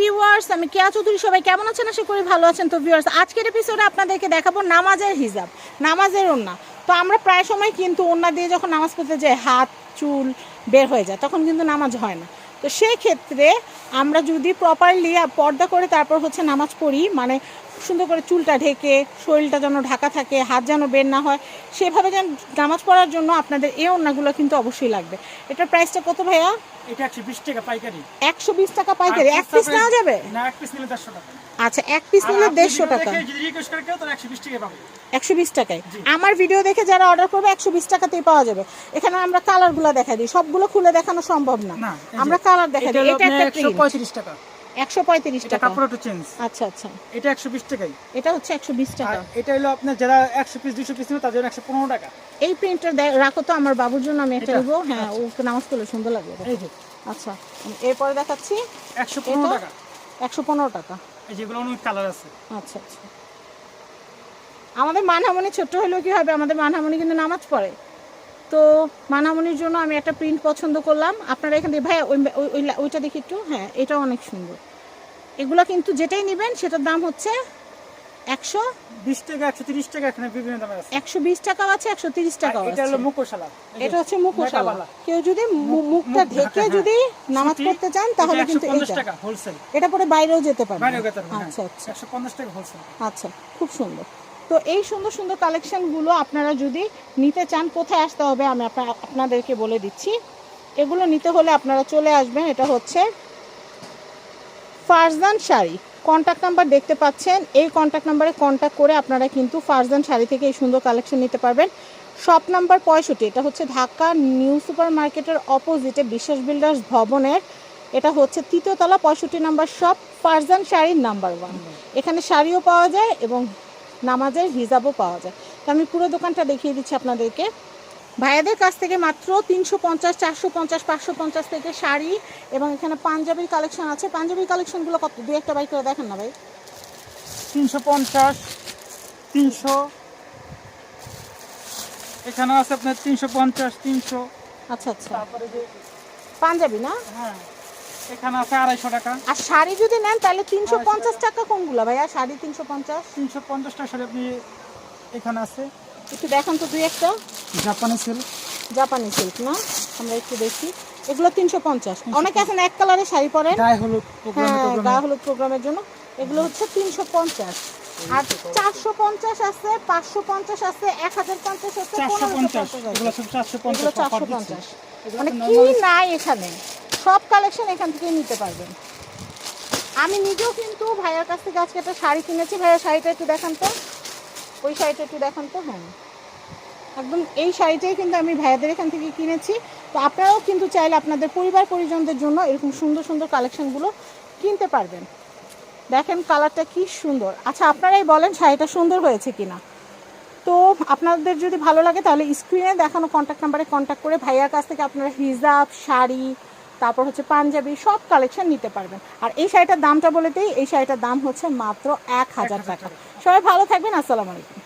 Viewers আমি কেয়া চৌধুরী, সবাই কেমন আছেন? আশা করি ভালো আছেন। তো ভিউয়ার্স আজকের এপিসোডে আপনাদেরকে দেখাবো নামাজের হিজাব, নামাজের ওন্না। তো আমরা প্রায় সময় কিন্তু ওন্না দিয়ে যখন নামাজ পড়তে যাই, হাত, চুল বের হয়ে যায়, তখন কিন্তু নামাজ হয় না। তো সেই ক্ষেত্রে আমরা যদি প্রপারলি পর্দা করে তারপর হচ্ছে নামাজ পড়ি মানে সুন্দর করে চুলটা ঢেকে শরীরটা যেন ঢাকা থাকে হাত যেন বের না হয় সেভাবে যেন নামাজ পড়ার জন্য আপনাদের এই ওন্নাগুলো কিন্তু অবশ্যই লাগবে। এটার প্রাইসটা কত ভাইয়া? এটা একশো বিশ টাকা পাইকারি। টাকা পাইকারি। এক পিস নেওয়া যাবে? না এক পিস নিলে দেড়শো টাকা। আচ্ছা এক পিস নিলে টাকা। যদি রিকোয়েস্ট করে কেউ তাহলে একশো বিশ টাকা পাবে একশো বিশ টাকায়। আমার ভিডিও দেখে যারা অর্ডার করবে একশো বিশ টাকাতেই পাওয়া যাবে। এখানে আমরা কালারগুলো দেখা দিই। সবগুলো খুলে দেখানো সম্ভব না। আমরা কালার দেখা দিই। এটা একটা টাকা। একশো পঁয়ত্রিশ টাকা। কাপড় একটু চেঞ্জ আচ্ছা আচ্ছা। এটা একশো বিশ টাকাই। এটা হচ্ছে একশো বিশ টাকা। এটা হলো আপনার যারা একশো পিস দুশো পিস নেবে তার জন্য একশো পনেরো টাকা। এই প্রিন্টটা রাখো তো আমার বাবুর জন্য আমি একটা নেব। হ্যাঁ ওকে নামাজ সুন্দর লাগবে এই যে। আচ্ছা এরপরে দেখাচ্ছি। একশো পনেরো টাকা। একশো পনেরো টাকা। এই যেগুলো অনেক কালার আছে। আচ্ছা আচ্ছা। আমাদের মানহামনি ছোট্ট হলেও কি হবে? আমাদের মানহামনি কিন্তু নামাজ পড়ে। তো মানামনির জন্য আমি একটা প্রিন্ট পছন্দ করলাম। আপনারা এখান থেকে ভাই ওই ওই- ওই- ওইটা দেখি একটু। হ্যাঁ এটাও অনেক সুন্দর। এগুলো কিন্তু যেটাই নেবেন সেটার দাম হচ্ছে একশো বিশ টাকা একশো তিরিশ টাকা এখানে বিভিন্ন আছে। একশো বিশ টাকাও আছে একশো তিরিশ টাকাও এটা হলো মুখোশালা। এটা হচ্ছে মুখোশালা। কেউ যদি মুখটা ঢেকে হ্যাঁ। যদি নামাজ পড়তে চান তাহলে কিন্তু 150 এটা টাকা হোলসেল এটা পরে বাইরেও যেতে পারবে গেতে পারবেন, আচ্ছা আচ্ছা। একশো পঞ্চাশ টাকা হোলসেল আচ্ছা খুব সুন্দর। তো এই সুন্দর সুন্দর কালেকশনগুলো আপনারা যদি নিতে চান, কোথায় আসতে হবে আমি আপনা- আপনাদেরকে বলে দিচ্ছি। এগুলো নিতে হলে আপনারা চলে আসবেন, এটা হচ্ছে ফারজান শাড়ি। কন্ট্যাক্ট নাম্বার দেখতে পাচ্ছেন, এই কন্ট্যাক্ট নাম্বারে কন্ট্যাক্ট করে আপনারা কিন্তু ফারজান শাড়ি থেকে এই সুন্দর কালেকশন নিতে পারবেন। শপ নাম্বার পঁয়ষট্টি, এটা হচ্ছে ঢাকা নিউ সুপার মার্কেটের অপোজিটে বিশ্বাস বিল্ডার্স ভবনের, এটা হচ্ছে তৃতীয়তলা পঁয়ষট্টি নাম্বার শপ ফারজান শাড়ির নাম্বার ওয়ান এখানে শাড়িও পাওয়া যায় এবং নামাজের হিজাবও পাওয়া যায়। তো আমি পুরো দোকানটা দেখিয়ে দিচ্ছি আপনাদেরকে। ভাইয়াদের কাছ থেকে মাত্র তিনশো পঞ্চাশ চারশো পঞ্চাশ পাঁচশো পঞ্চাশ থেকে শাড়ি এবং এখানে পাঞ্জাবির কালেকশন আছে। পাঞ্জাবির কালেকশনগুলো কত? দু একটা বাই করে দেখেন না ভাই। তিনশো পঞ্চাশ তিনশো। এখানে আছে আপনার তিনশো পঞ্চাশ তিনশো। আচ্ছা আচ্ছা। তারপরে যে পাঞ্জাবি না? হ্যাঁ। এখানে আছে আড়াইশো টাকা। আর শাড়ি যদি নেন তাহলে তিনশো পঞ্চাশ টাকা কোনগুলো ভাইয়া? শাড়ি তিনশো পঞ্চাশ? তিনশো পঞ্চাশ টাকা সাথে আপনি এখানে আছে। একটু দেখান তো দুই একটা। জাপানি সিল্ক জাপানি সিল্ক না? আমরা একটু দেখি। এগুলো তিনশো পঞ্চাশ। অনেকে এখন এক কালারের শাড়ি পরেন। গায়ে হলুদ হ্যাঁ টোগ্রামে। হলুদ প্রোগ্রামের জন্য। এগুলো হচ্ছে তিনশো পঞ্চাশ। আর চারশো পঞ্চাশ আছে পাঁচশো পঞ্চাশ আছে এক হাজার পঞ্চাশ আছে চারশো পঞ্চাশ। চারশো পঞ্চাশ মানে কি নাই এখানে? সব কালেকশন এখান থেকে নিতে পারবেন। আমি নিজেও কিন্তু ভাইয়ার কাছ থেকে আজকে একটা শাড়ি কিনেছি। ভাইয়ার শাড়িটা একটু দেখান তো। ওই শাড়িটা একটু দেখান তো হ্যাঁ। একদম এই শাড়িটাই কিন্তু আমি ভাইয়াদের এখান থেকে কিনেছি। তো আপনারাও কিন্তু চাইলে আপনাদের পরিবার, পরিজনদের জন্য এরকম সুন্দর সুন্দর কালেকশনগুলো কিনতে পারবেন। দেখেন কালারটা কি সুন্দর। আচ্ছা আপনারাই বলেন শাড়িটা সুন্দর হয়েছে কিনা। তো আপনাদের যদি ভালো লাগে তাহলে স্ক্রিনে দেখানো কন্ট্যাক্ট নাম্বারে কন্ট্যাক্ট করে ভাইয়ার কাছ থেকে আপনারা হিজাব, শাড়ি তারপর হচ্ছে পাঞ্জাবি, সব কালেকশন নিতে পারবেন। আর এই শাড়িটার দামটা বলে দিই, এই শাড়িটার দাম হচ্ছে মাত্র এক হাজার টাকা। সবাই ভালো থাকবেন, আসসালামু আলাইকুম।